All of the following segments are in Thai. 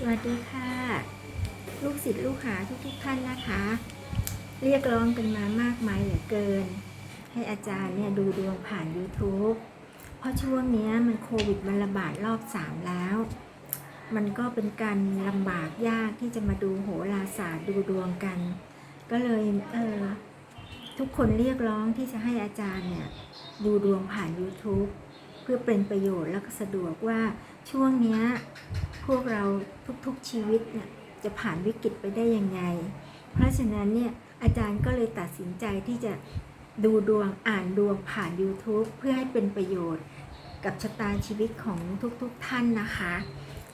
สวัสดีค่ะ ลูกศิษย์ลูกหาทุกๆท่านนะคะ เรียกร้องกันมามากมายเหลือเกิน ให้อาจารย์เนี่ยดูดวงผ่าน YouTube เพราะช่วงนี้มันโควิดมันระบาดรอบสามแล้ว มันก็เป็นการลำบากยากที่จะมาดูโหราศาสตร์ดูดวงกัน ก็เลยเออทุกคนเรียกร้องที่จะให้อาจารย์เนี่ยดูดวงผ่าน YouTube เพื่อเป็นประโยชน์แล้วก็สะดวกว่าช่วงนี้ พวกเราทุกๆชีวิตเนี่ยจะผ่านวิกฤตไปได้ยังไง เพราะฉะนั้นเนี่ยอาจารย์ก็เลยตัดสินใจที่จะดูดวงอ่านดวงผ่าน YouTube เพื่อให้เป็นประโยชน์ กับชะตาชีวิตของทุกๆท่านนะคะ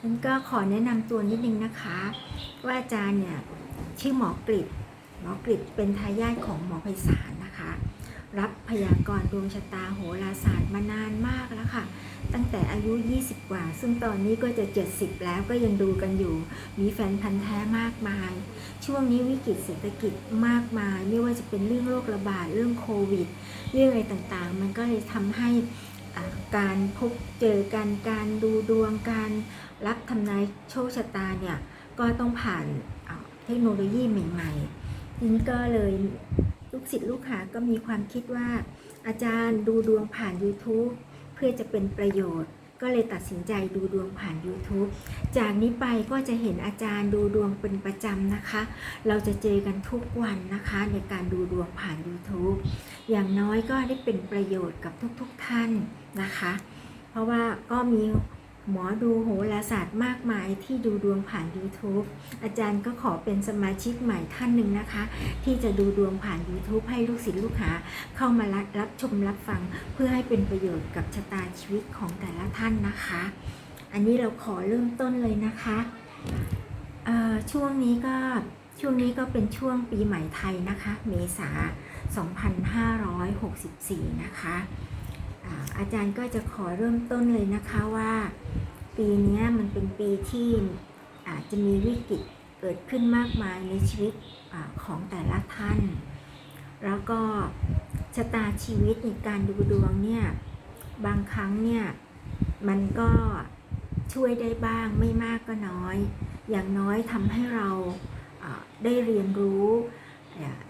งั้นก็ขอแนะนำตัวนิดนึงนะคะ ว่าอาจารย์เนี่ยชื่อหมอกฤษหมอกฤษเป็นทายาทของหมอไพศาล รับพยากรณ์ดวงชะตาโหราศาสตร์มานานมากแล้วค่ะ ตั้งแต่อายุ 20 กว่า ซึ่งตอนนี้ก็จะ 70 แล้วก็ยังดูกันอยู่ มีแฟนพันธ์แท้มากมาย ช่วงนี้วิกฤตเศรษฐกิจมากมาย ไม่ว่าจะเป็นเรื่องโรคระบาด เรื่องโควิด เรื่องอะไรต่างๆ มันก็เลยทำให้การพบเจอกัน การดูดวง การรับทำนายโชคชะตาเนี่ย ก็ต้องผ่านเทคโนโลยีใหม่ ๆ ทีนี้ก็เลย ลูกศิษย์ลูกหาก็มีความคิดว่า อาจารย์ดูดวงผ่าน YouTube เพื่อจะเป็นประโยชน์ ก็เลยตัดสินใจดูดวงผ่าน YouTube จากนี้ไปก็จะเห็นอาจารย์ดูดวงเป็นประจำนะคะ เราจะเจอกันทุกวันนะคะในการดูดวงผ่าน YouTube อย่างน้อยก็ได้เป็นประโยชน์กับทุกๆท่านนะคะ เพราะว่าก็มี หมอดูโหราศาสตร์มากมายที่ดูดวงผ่าน YouTube อาจารย์ก็ขอเป็นสมาชิกใหม่ท่านหนึ่งนะคะ ที่จะดูดวงผ่าน YouTube ให้ลูกศิษย์ลูกหา เข้ามารับรบชมรับฟัง เพื่อให้เป็นประโยชน์กับชะตาชีวิตของแต่ละท่านนะคะ อันนี้เราขอเริ่มต้นเลยนะคะช่วงนี้ก็ช่วงนี้ก็เป็นช่วงปีใหม่ไทยนะคะ เมษา 2564 นะคะ อาจารย์ก็จะขอเริ่มต้นเลยนะคะว่า ปีนี้มันเป็นปีที่อาจจะมีวิกฤตเกิดขึ้นมากมายในชีวิตอของแต่ละท่าน แล้วก็ชะตาชีวิตในการดูดวงเนี่ยบางครั้งเนี่ยมันก็ช่วยได้บ้างไม่มากก็น้อย อย่างน้อยทำให้เราได้เรียนรู้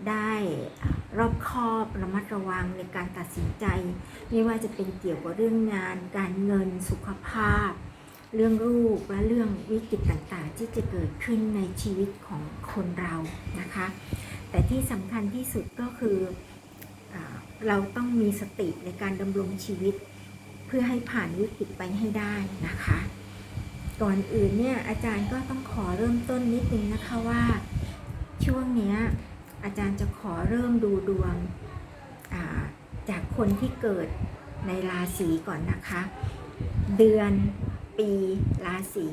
ได้รอบคอบระมัดระวังในการตัดสินใจ ไม่ว่าจะเป็นเกี่ยวกับเรื่องงาน การเงินสุขภาพ เรื่องลูกและเรื่องวิกฤตต่างๆ ที่จะเกิดขึ้นในชีวิตของคนเรานะคะ แต่ที่สำคัญที่สุดก็คืออเราต้องมีสติในการดำรงชีวิต เพื่อให้ผ่านวิกฤตไปให้ได้นะคะก่อนอื่นเนี่ยอาจารย์ก็ต้องขอเริ่มต้นนิดนึงนะคะว่าช่วงเนี้ย อาจารย์จะขอเริ่มดูดวงจากคนที่เกิดในราศีก่อนนะคะ เดือนปีราศี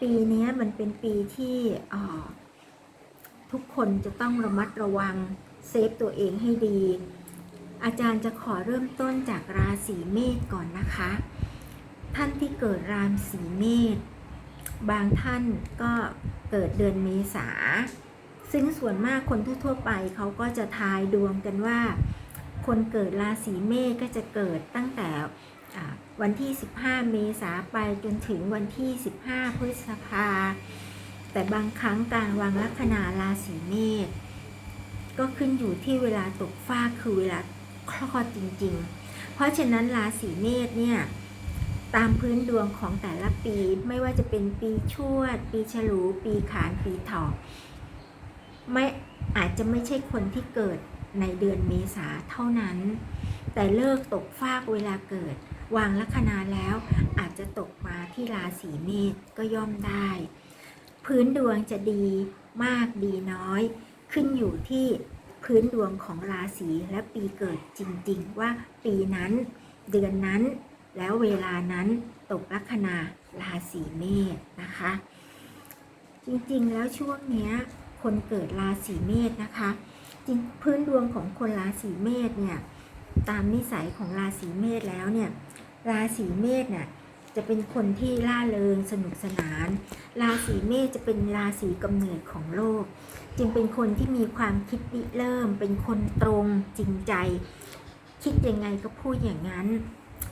ปีนี้มันเป็นปีที่ทุกคนจะต้องระมัดระวังเซฟตัวเองให้ดี อาจารย์จะขอเริ่มต้นจากราศีเมษก่อนนะคะ ท่านที่เกิดราศีเมษบางท่านก็เกิดเดือนเมษา ซึ่งส่วนมากคนทั่วๆไปเขาก็จะทายดวงกันว่า คนเกิดราศีเมษก็จะเกิดตั้งแต่วันที่ 15 เมษาไปจนถึงวันที่ 15 พฤษภา แต่บางครั้งการวางลัคนาราศีเมษก็ขึ้นอยู่ที่เวลาตกฟ้าคือเวลาคลอดจริง ๆ เพราะฉะนั้นราศีเมษเนี่ยตามพื้นดวงของแต่ละปีไม่ว่าจะเป็นปีชวด ปีฉลู ปีขาน ปีถาะ ไม่อาจจะไม่ใช่คนที่เกิดในเดือนเมษาเท่านั้น แต่เลิกตกฟากเวลาเกิด วางลัคนาแล้วอาจจะตกมาที่ราศีเมษก็ย่อมได้ พื้นดวงจะดีมากดีน้อย ขึ้นอยู่ที่พื้นดวงของราศีและปีเกิดจริงๆ ว่าปีนั้น เดือนนั้น แล้วเวลานั้นตกลัคนาราศีเมษนะคะ จริงๆแล้วช่วงเนี้ย คนเกิดราศีเมษนะคะ จริงพื้นดวงของคนราศีเมษเนี่ยตามนิสัยของราศีเมษแล้วเนี่ยราศีเมษเนี่ยจะเป็นคนที่ล่าเริงสนุกสนาน ราศีเมษจะเป็นราศีกำเนิดของโลก จึงเป็นคนที่มีความคิดริเริ่ม เป็นคนตรงจริงใจ คิดยังไงก็พูดอย่างนั้น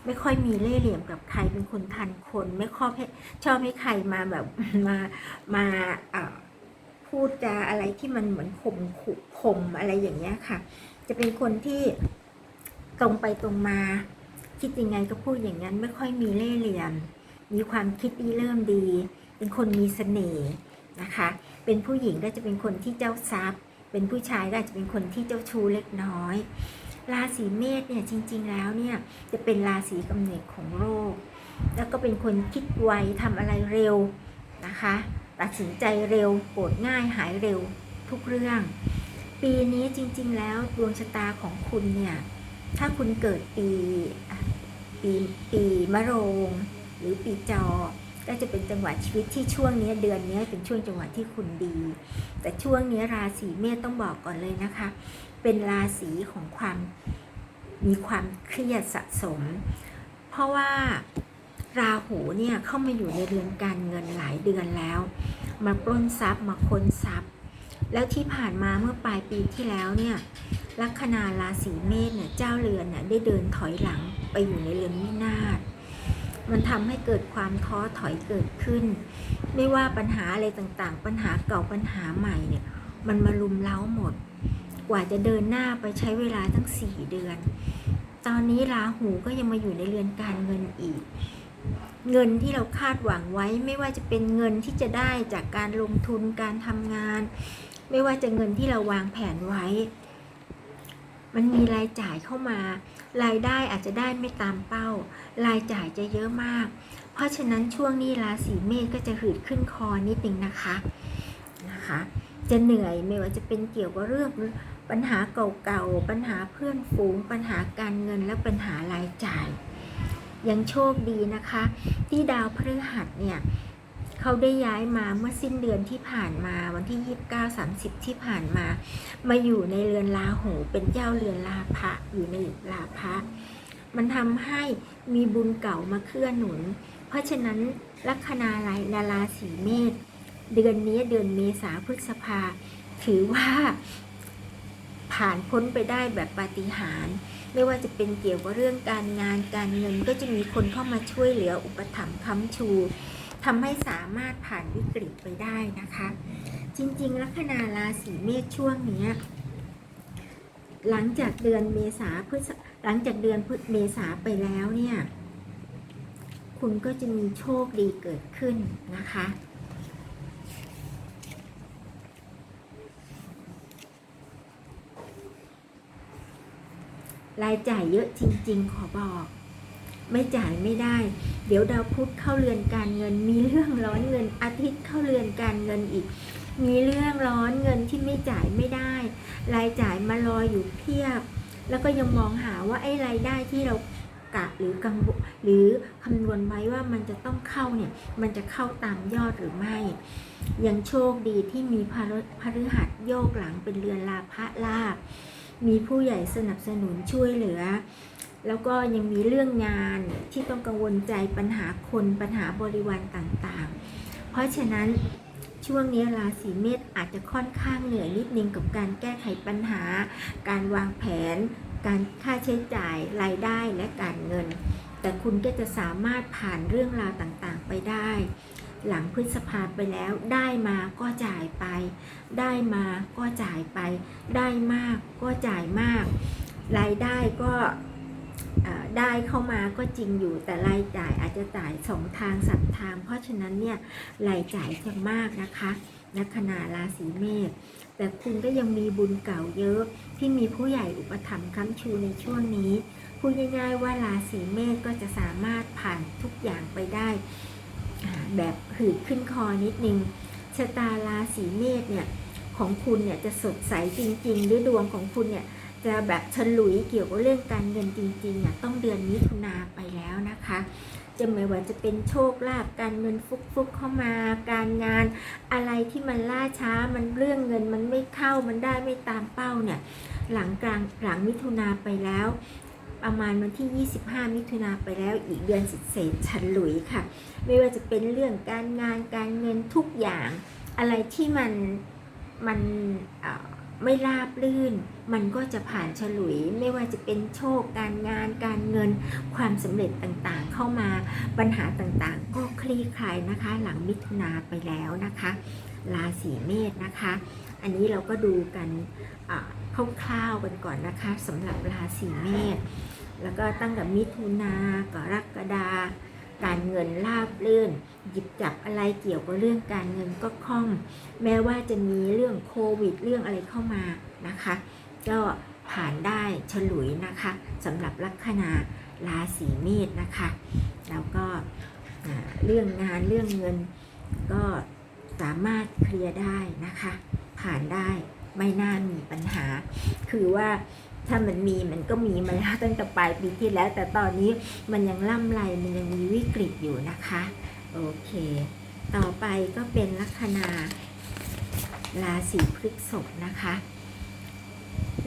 ไม่ค่อยมีเล่ห์เหลี่ยมกับใครเป็นคนทันคน ไม่ค่อยให้ชอบให้ใครมาแบบมามาอ่อ พูดจาอะไรที่มันเหมือนข่มขู่ข่มอะไรอย่างเงี้ยค่ะ จะเป็นคนที่ตรงไปตรงมา คิดยังไงก็พูดอย่างนั้นไม่ค่อยมีเล่ห์เหลี่ยม มีความคิดที่เริ่มดี เป็นคนมีเสน่ห์นะคะ เป็นผู้หญิงก็จะเป็นคนที่เจ้าทรัพย์ เป็นผู้ชายก็อาจจะเป็นคนที่เจ้าชู้เล็กน้อย ราศีเมษเนี่ยจริง ๆ แล้วเนี่ยจะเป็นราศีกำเนิดของโลกแล้วก็เป็นคนคิดไวทำอะไรเร็วนะคะ ตัดสินใจเร็วโกรธง่ายหายเร็วทุกเรื่อง ปีนี้จริง ๆ แล้วดวงชะตาของคุณเนี่ย ถ้าคุณเกิดปีปีปีมะโรง หรือปีจอก็จะเป็นจังหวะชีวิตที่ช่วงนี้เดือนนี้เป็นช่วงจังหวะที่คุณดี แต่ช่วงนี้ราศีเมษต้องบอกก่อนเลยนะคะ เป็นราศีของความมีความเครียดสะสม เพราะว่า ราหูเนี่ยเข้ามาอยู่ในเรือนการเงินหลายเดือนแล้ว มาปล้นทรัพย์มาค้นทรัพย์ แล้วที่ผ่านมาเมื่อปลายปีที่แล้วเนี่ยลัคนาราศีเมษเนี่ยเจ้าเรือนเนี่ยได้เดินถอยหลังไปอยู่ในเรือนวินาศมันทำให้เกิดความท้อถอยเกิดขึ้น ไม่ว่าปัญหาอะไรต่างๆ ปัญหาเก่าปัญหาใหม่เนี่ยมันมาลุมเล้าหมด กว่าจะเดินหน้าไปใช้เวลาตั้งสี่เดือน ตอนนี้ราหูก็ยังมาอยู่ในเรือนการเงินอีก เงินที่เราคาดหวังไว้ไม่ว่าจะเป็นเงินที่จะได้จากการลงทุนการทำงาน ไม่ว่าจะเงินที่เราวางแผนไว้ มันมีรายจ่ายเข้ามา รายได้อาจจะได้ไม่ตามเป้า รายจ่ายจะเยอะมาก เพราะฉะนั้นช่วงนี้ราศีเมษก็จะหืดขึ้นคอนิดนึงนะคะนะคะ จะเหนื่อยไม่ว่าจะเป็นเกี่ยวกับเรื่องปัญหาเก่าๆปัญหาเพื่อนฝูง ปัญหาการเงินและปัญหารายจ่าย ยังโชคดีนะคะ ที่ดาวพฤหัสเนี่ยเขาได้ย้ายมาเมื่อสิ้นเดือนที่ผ่านมาวันที่ 29 30 ที่ผ่านมา มาอยู่ในเรือนลาหูเป็นเจ้าเรือนลาภะอยู่ในลาภะมันทำให้มีบุญเก่ามาเคลื่อนหนุน เพราะฉะนั้นลัคนาลายนาราศีเมษเดือนนี้เดือนเมษาพฤษภา ถือว่า ผ่านพ้นไปได้แบบปาฏิหาริย์ ไม่ว่าจะเป็นเกี่ยวกับเรื่องการงานการเงินก็จะมีคนเข้ามาช่วยเหลืออุปถัมภ์ค้ำชูทำให้สามารถผ่านวิกฤตไปได้นะคะ จริงๆ ลัคนาราศีเมษช่วงนี้หลังจากเดือนเมษาพฤษหลังจากเดือนพฤษเมษาไปแล้วเนี่ย คุณก็จะมีโชคดีเกิดขึ้นนะคะ รายจ่ายเยอะจริง ๆ ขอบอก ไม่จ่ายไม่ได้ เดี๋ยวดาวพุธเข้าเรือนการเงิน มีเรื่องร้อนเงินอาทิตย์เข้าเรือนการเงินอีก มีเรื่องร้อนเงินที่ไม่จ่ายไม่ได้ รายจ่ายมารออยู่เพียบ แล้วก็ยังมองหาว่าไอ้รายได้ที่เรากะหรือกังวลหรือคำนวณไว้ว่ามันจะต้องเข้าเนี่ย มันจะเข้าตามยอดหรือไม่ ยังโชคดีที่มีพฤพฤหัสโยกหลังเป็นเรือนลาภลาภ มีผู้ใหญ่สนับสนุนช่วยเหลือ แล้วก็ยังมีเรื่องงานที่ต้องกังวลใจปัญหาคนปัญหาบริวารต่างๆ เพราะฉะนั้นช่วงนี้ราศีเมษอาจจะค่อนข้างเหนื่อยนิดนึงกับการแก้ไขปัญหา การวางแผน การค่าใช้จ่ายรายได้และการเงิน แต่คุณก็จะสามารถผ่านเรื่องราวต่างๆ ไปได้ หลังพฤษภาไปแล้ว ได้มาก็จ่ายไป ได้มาก็จ่ายไป ได้มากก็จ่ายมาก รายได้ก็ได้เข้ามาก็จริงอยู่แต่รายจ่ายอาจจะจ่ายสองทางสามทาง เพราะฉะนั้นเนี่ยรายจ่ายจะมากนะคะลัคนาราศีเมษแต่คุณก็ยังมีบุญเก่าเยอะที่มีผู้ใหญ่อุปถัมภ์ค้ำชูในช่วงนี้พูดง่ายๆว่าราศีเมษก็จะสามารถผ่านทุกอย่างไปได้ แบบหืดขึ้นคอนิดนึงชะตาราศีเมษเนี่ยของคุณเนี่ยจะสดใสจริง ๆ หรือดวงของคุณเนี่ยจะแบบฉลุยเกี่ยวกับเรื่องการเงินจริงๆอะต้องเดือนมิถุนาไปแล้วนะคะ จะไม่ว่าจะเป็นโชคลาภการเงินฟุกๆเข้ามาการงาน อะไรที่มันล่าช้ามันเรื่องเงินมันไม่เข้ามันได้ไม่ตามเป้าเนี่ยหลังกลางหลังมิถุนาไปแล้ว ประมาณวันที่ 25 มิถุนาไปแล้วอีกเดือนสิเศษๆฉลุยค่ะ ไม่ว่าจะเป็นเรื่องการงานการเงินทุกอย่าง อะไรที่มันมันไม่ราบลื่น มันก็จะผ่านฉลุย ไม่ว่าจะเป็นโชคการงานการเงิน ความสำเร็จต่างๆ เข้ามาปัญหาต่างๆ ก็คลี่คลายนะคะ หลังมิถุนาไปแล้วนะคะ ราศีเมษนะคะ อันนี้เราก็ดูกันคร่าวๆกันก่อนนะคะสำหรับราศีเมษ แล้วก็ตั้งแต่มิถุนากรกฎาการเงินราบลื่น หยิบจับอะไรเกี่ยวกับเรื่องการเงินก็คล่อง แม้ว่าจะมีเรื่องโควิดเรื่องอะไรเข้ามานะคะก็ผ่านได้ฉลุยนะคะสำหรับลัคนาราศีเมษนะคะ แล้วก็เรื่องงานเรื่องเงินก็สามารถเคลียร์ได้นะคะ ผ่านได้ไม่น่ามีปัญหา คือว่า ถ้ามันมีมันก็มีมาแล้วตั้งแต่ปลายปีที่แล้ว แต่ตอนนี้มันยังล่ำไรมันยังมีวิกฤตอยู่นะคะ โอเค ต่อไปก็เป็นลัคนาราศีพฤษภนะคะ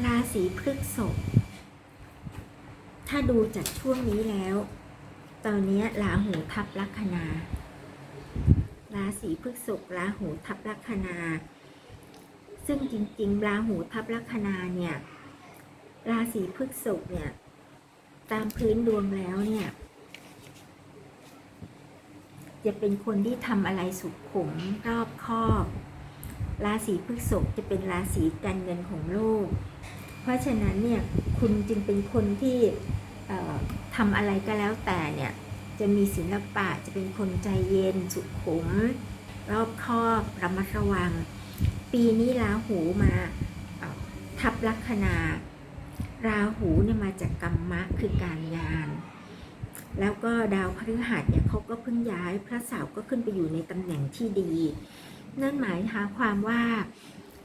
ราศีพฤษภถ้าดูจากช่วงนี้แล้ว ตอนนี้ราหูทับลัคนา ราศีพฤษภราหูทับลัคนา ซึ่งจริงๆ ราหูทับลัคนาเนี่ย ราศีพฤษภเนี่ย ตามพื้นดวงแล้วเนี่ย จะเป็นคนที่ทำอะไรสุขุมรอบคอบ ราศีพฤษภจะเป็นราศีการเงินของโลก เพราะฉะนั้นเนี่ยคุณจึงเป็นคนที่ทำอะไรก็แล้วแต่เนี่ยจะมีศิลปะจะเป็นคนใจเย็น สุขุม รอบคอบระมัดระวัง ปีนี้ราหูมาทับลัคนา ราหูเนี่ยมาจากกรรมะคือการงาน แล้วก็ดาวพฤหัสเนี่ยเขาก็เพิ่งย้ายพระเสาร์ก็ขึ้นไปอยู่ในตำแหน่งที่ดี นั่นหมายหาความว่า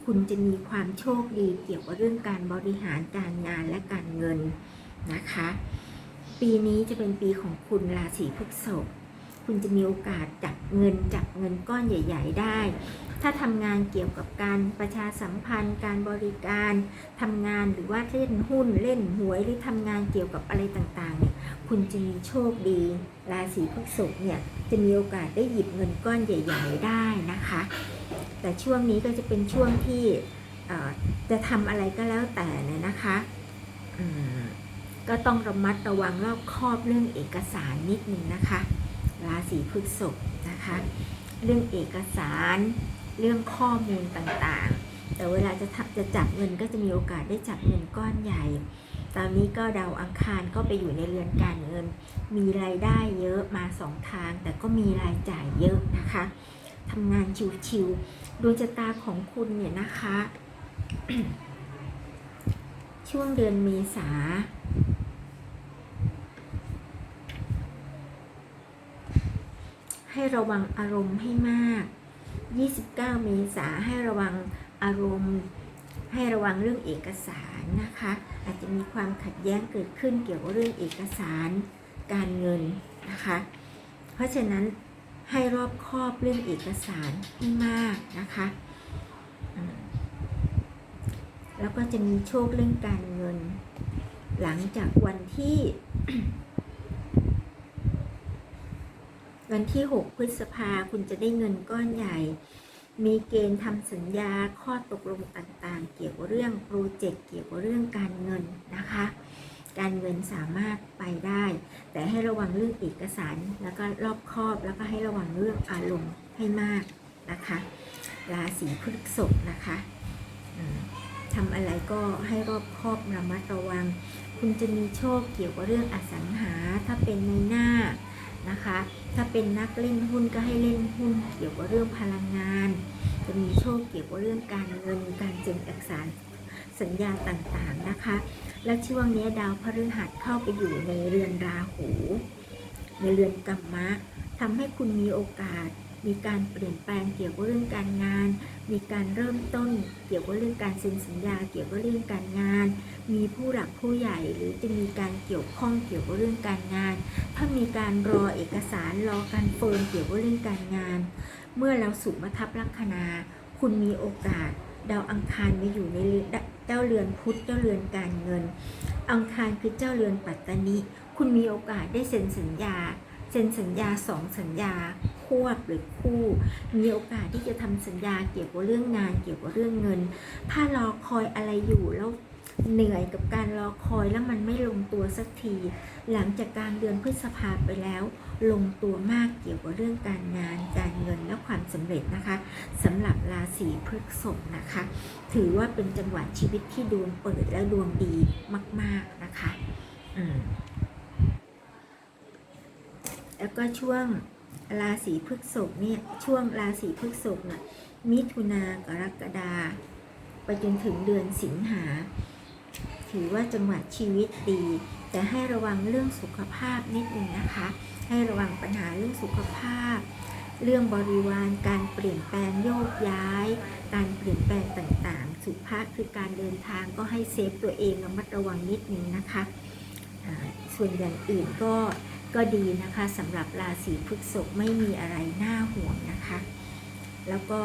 คุณจะมีความโชคดีเกี่ยวกับเรื่องการบริหารการงานและการเงินนะคะ ปีนี้จะเป็นปีของคุณราศีพฤษภ คุณจะมีโอกาสจับเงินจับเงินก้อนใหญ่ ๆ ได้ ถ้าทำงานเกี่ยวกับการประชาสัมพันธ์ การบริการทำงานหรือว่าเล่นหุ้นเล่นหวยหรือทำงานเกี่ยวกับอะไรต่างๆเนี่ยคุณจะมีโชคดี ราศีพฤษภเนี่ยจะมีโอกาสได้หยิบเงินก้อนใหญ่ ๆ ได้นะคะ แต่ช่วงนี้ก็จะเป็นช่วงที่จะทำอะไรก็แล้วแต่เนี่ยนะคะก็ต้องระมัดระวังรอบคอบเรื่องเอกสารนิดนึงนะคะ ราศีพฤษภนะคะ เรื่องเอกสารเรื่องข้อมูลต่างๆ แต่เวลาจะทับจะจับเงินก็จะมีโอกาสได้จับเงินก้อนใหญ่ ตอนนี้ก็ดาวอังคารก็ไปอยู่ในเรือนการเงิน มีรายได้เยอะมาสองทาง แต่ก็มีรายจ่ายเยอะนะคะทำงานชิวๆดวงชะตาของคุณเนี่ยนะคะ ช่วงเดือนเมษา ให้ระวังอารมณ์ให้มาก 29 เมษาให้ระวังอารมณ์ ให้ระวังเรื่องเอกสารนะคะ อาจจะมีความขัดแย้งเกิดขึ้นเกี่ยวกับเรื่องเอกสารการเงินนะคะ เพราะฉะนั้นให้รอบคอบเรื่องเอกสารให้มากนะคะ แล้วก็จะมีโชคเรื่องการเงิน หลังจากวันที่ วันที่ 6 พฤษภาคุณจะได้เงินก้อนใหญ่ มีเกณฑ์ทำสัญญาข้อตกลงต่างๆ เกี่ยวกับเรื่องโปรเจกต์เกี่ยวกับเรื่องการเงินนะคะ การเงินสามารถไปได้ แต่ให้ระวังเรื่องเอกสารแล้วก็รอบคอบแล้วก็ให้ระวังเรื่องอารมณ์ให้มากนะคะราศีพฤษภนะคะทำอะไรก็ให้รอบคอบระมัดระวัง คุณจะมีโชคเกี่ยวกับเรื่องอสังหาถ้าเป็นในหน้า นะคะ ถ้าเป็นนักเล่นหุ้นก็ให้เล่นหุ้นเกี่ยวกับเรื่องพลังงาน จะมีโชคเกี่ยวกับเรื่องการเงินการเซ็นเอกสารสัญญาต่างๆนะคะ และช่วงนี้ดาวพฤหัสเข้าไปอยู่ในเรือนราหู ในเรือนกรรมะทำให้คุณมีโอกาส มีการเปลี่ยนแปลงเกี่ยวกับเรื่องการงาน มีการเริ่มต้นเกี่ยวกับเรื่องการเซ็นสัญญา เกี่ยวกับเรื่องการงาน มีผู้หลักผู้ใหญ่หรือจะมีการเกี่ยวข้องเกี่ยวกับเรื่องการงาน ถ้ามีการรอเอกสารรอการเฟิร์มเกี่ยวกับเรื่องการงาน เมื่อเราสุมาทับลัคนา คุณมีโอกาสดาวอังคารมาอยู่ในเจ้าเรือนพุธเจ้าเรือนการเงิน อังคารคือเจ้าเรือนปัตตานีคุณมีโอกาสได้เซ็นสัญญา เซ็นสัญญาสองสัญญา ควบหรือคู่ มีโอกาสที่จะทำสัญญาเกี่ยวกับเรื่องงานเกี่ยวกับเรื่องเงิน ถ้ารอคอยอะไรอยู่แล้วเหนื่อยกับการรอคอยแล้วมันไม่ลงตัวสักที หลังจากกลางเดือนพฤษภาไปแล้ว ลงตัวมากเกี่ยวกับเรื่องการงาน การเงินและความสำเร็จนะคะสำหรับราศีพฤษภนะคะ ถือว่าเป็นจังหวะชีวิตที่ดวงเปิดและดวงดีมาก ๆนะคะ อืมแล้วก็ช่วง ราศีพฤษภเนี่ยช่วงราศีพฤษภเนี่ยมิถุนากรกฎาไปจนถึงเดือนสิงหา ถือว่าจังหวะชีวิตดี แต่ให้ระวังเรื่องสุขภาพนิดนึงนะคะ ให้ระวังปัญหาเรื่องสุขภาพ เรื่องบริวารการเปลี่ยนแปลงโยกย้าย การเปลี่ยนแปลงต่างๆ สุขภาพคือการเดินทางก็ให้เซฟตัวเองระมัดระวังนิดนึงนะคะ ส่วนอย่างอื่นก็ ก็ดีนะคะสำหรับราศีพฤษภไม่มีอะไรน่าห่วงนะคะ แล้วก็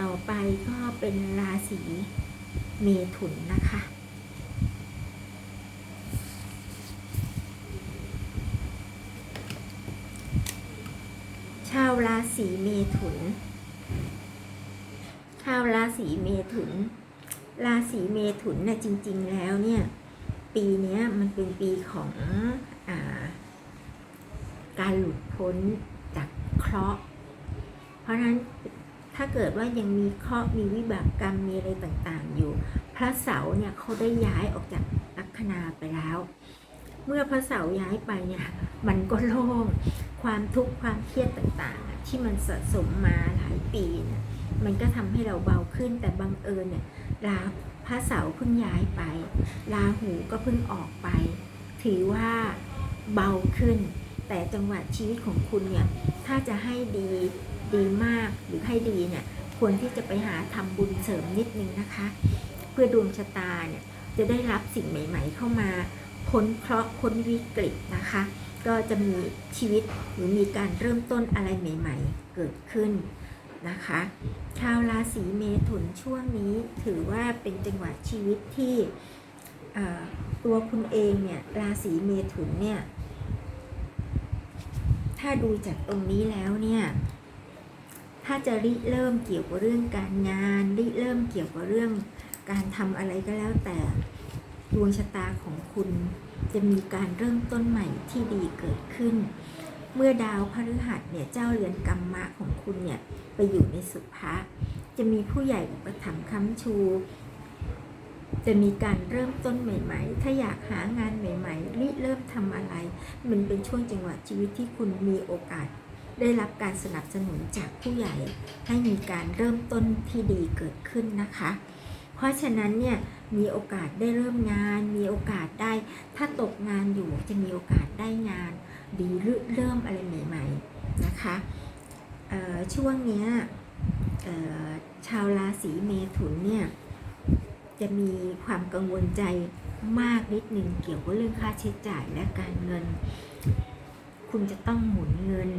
ต่อไปก็เป็นราศีเมถุนนะคะ ชาวราศีเมถุน ชาวราศีเมถุน ราศีเมถุนน่ะจริง ๆ แล้วเนี่ย ปีนี้มันเป็นปีของอาการหลุดพ้นจากเคราะห์ เพราะฉะนั้นถ้าเกิดว่ายังมีเคราะห์มีวิบากกรรมมีอะไรต่างๆ อยู่ พระเสาร์เนี่ยเขาได้ย้ายออกจากลัคนาไปแล้ว เมื่อพระเสาร์ย้ายไปเนี่ยมันก็โล่งความทุกข์ความเครียดต่างๆ ที่มันสะสมมาหลายปีเนี่ยมันก็ทำให้เราเบาขึ้นแต่บังเอิญเนี่ยลา พระเสาร์เพิ่งย้ายไปลาหูก็เพิ่งออกไป ถือว่าเบาขึ้น แต่จังหวะชีวิตของคุณเนี่ย ถ้าจะให้ดีดีมากหรือให้ดีเนี่ย ควรที่จะไปหาทำบุญเสริมนิดนึงนะคะ เพื่อดวงชะตาเนี่ยจะได้รับสิ่งใหม่ ๆ เข้ามาพ้นเคราะห์พ้นวิกฤตนะคะ ก็จะมีชีวิตหรือมีการเริ่มต้นอะไรใหม่ ๆ เกิดขึ้น นะคะ ชาวราศีเมถุนช่วงนี้ถือว่าเป็นจังหวะชีวิตที่ตัวคุณเองเนี่ยราศีเมถุนเนี่ย ถ้าดูจากตรงนี้แล้วเนี่ย ถ้าจะริเริ่มเกี่ยวกับเรื่องการงานริเริ่มเกี่ยวกับเรื่องการทำอะไรก็แล้วแต่ดวงชะตาของคุณจะมีการเริ่มต้นใหม่ที่ดีเกิดขึ้น เมื่อดาวพฤหัสเนี่ยเจ้าเรือนกรรมะของคุณเนี่ย ไปอยู่ในสุภะจะมีผู้ใหญ่อุปถัมภ์ค้ำชู จะมีการเริ่มต้นใหม่ ๆ ถ้าอยากหางานใหม่ๆริเริ่มทำอะไร มันเป็นช่วงจังหวะชีวิตที่คุณมีโอกาส ได้รับการสนับสนุนจากผู้ใหญ่ ให้มีการเริ่มต้นที่ดีเกิดขึ้นนะคะ เพราะฉะนั้นเนี่ยมีโอกาสได้เริ่มงาน มีโอกาสได้ ถ้าตกงานอยู่จะมีโอกาสได้งาน ดีหรือเริ่มอะไรใหม่ ๆ นะคะ ช่วงเนี้ยชาวราศีเมถุนเนี่ยจะมีความกังวลใจมากนิดนึงเกี่ยวกับเรื่องค่าใช้จ่ายและการเงิน คุณจะต้องหมุนเงิน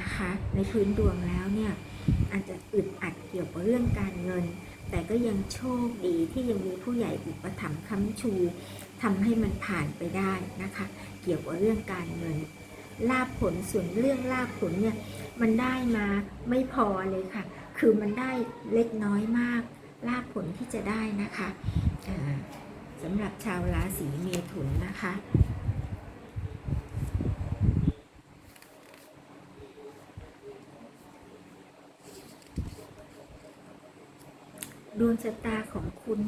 นะคะ ในพื้นดวงแล้วเนี่ยอาจจะอึดอัดเกี่ยวกับเรื่องการเงิน แต่ก็ยังโชคดีที่ยังมีผู้ใหญ่อุปถัมภ์ค้ำชูทำให้มันผ่านไปได้นะคะ เกี่ยวกับเรื่องการเงิน ลาบผลส่วนเรื่องลาบผลเนี่ยมันได้มาไม่พอเลยค่ะ คือมันได้เล็กน้อยมาก ลาบผลที่จะได้นะคะสำหรับชาวราศีเมถุนนะคะดวงชะตาของคุณ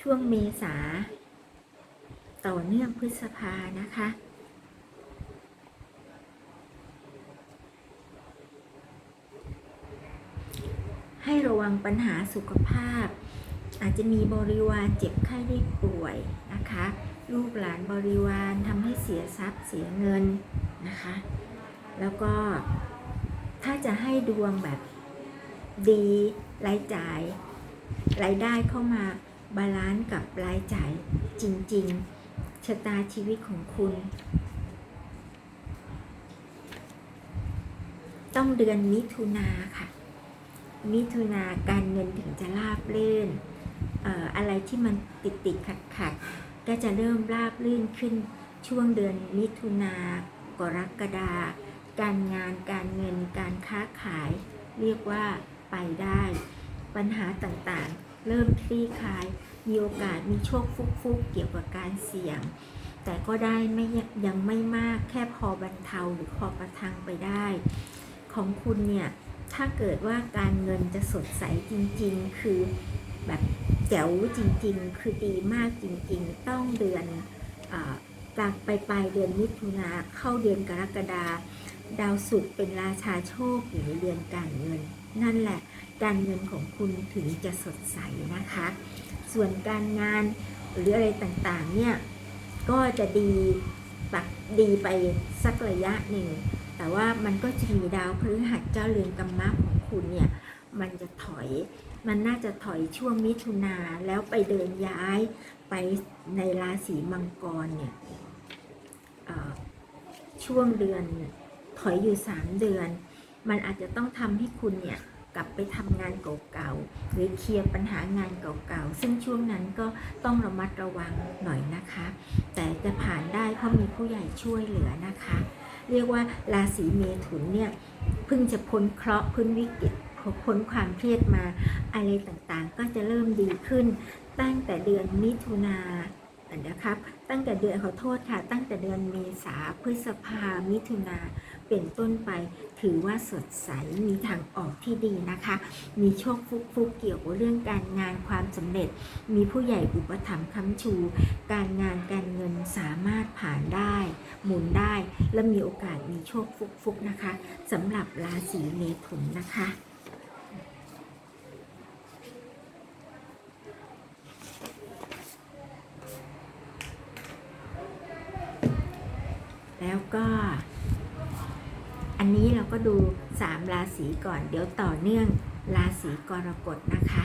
ช่วงเมษา ต่อเนื่องพฤษภานะคะ ให้ระวังปัญหาสุขภาพ อาจจะมีบริวารเจ็บไข้ได้ป่วยนะคะ ลูกหลานบริวารทำให้เสียทรัพย์เสียเงินนะคะ แล้วก็ถ้าจะให้ดวงแบบดีรายจ่ายรายได้เข้ามาบาลานซ์กับรายจ่ายจริง ๆชะตาชีวิตของคุณ ต้องเดือนมิถุนาค่ะ มิถุนาการเงินถึงจะราบรื่นออะไรที่มันติดติดขัดขัดๆก็จะเริ่มราบรื่นขึ้นช่วงเดือนมิถุนากรกฎาการงานการเงินการค้าขาย เรียกว่าไปได้ ปัญหาต่างๆ เริ่มคลี่คลาย มีโอกาสมีโชคฟุกๆ เกี่ยวกับการเสี่ยง แต่ก็ได้ไม่ยังไม่มากแค่พอบรรเทาหรือพอประทังไปได้ ของคุณเนี่ย ถ้าเกิดว่าการเงินจะสดใสจริงๆ คือแบบแจ๋วจริงๆ คือดีมากจริงๆ ต้องเดือนกลางไปปลายเดือนมิถุนาเข้าเดือนกรกฎาดาวศุกร์เป็นราชาโชคอยู่ในเดือนการเงิน นั่นแหละการเงินของคุณถึงจะสดใสนะคะ ส่วนการงานหรืออะไรต่างๆเนี่ยก็จะดีปักดีไปสักระยะหนึ่ง แต่ว่ามันก็จะมีดาวพฤหัสเจ้าเรือนกรรมะของคุณเนี่ยมันจะถอย มันน่าจะถอยช่วงมิถุนาแล้วไปเดินย้ายไปในราศีมังกรเนี่ยช่วงเดือนถอยอยู่ 3 เดือน มันอาจจะต้องทำให้คุณเนี่ยกลับไปทำงานเก่าๆหรือเคลียร์ปัญหางานเก่าๆ ซึ่งช่วงนั้นก็ต้องระมัดระวังหน่อยนะคะ แต่จะผ่านได้เพราะมีผู้ใหญ่ช่วยเหลือนะคะ เรียกว่าราศีเมถุนเนี่ยเพิ่งจะพ้นเคราะห์พ้นวิกฤตพ้นความเครียดมาอะไรต่างๆ ก็จะเริ่มดีขึ้นตั้งแต่เดือนมิถุนา นะครับ ตั้งแต่เดือนขอโทษค่ะ ตั้งแต่เดือนเมษาพฤษภา มิถุนาเป็นต้นไป ถือว่าสดใส มีทางออกที่ดีนะคะ มีโชคฟุกๆเกี่ยวกับเรื่องการงานความสำเร็จ มีผู้ใหญ่อุปถัมภ์ค้ำชู การงานการเงินสามารถผ่านได้ หมุนได้ และมีโอกาสมีโชคฟุกๆนะคะสำหรับราศีเมถุนนะคะ ก็ อันนี้เราก็ดู 3 ราศีก่อน เดี๋ยวต่อเนื่องราศีกรกฎนะคะ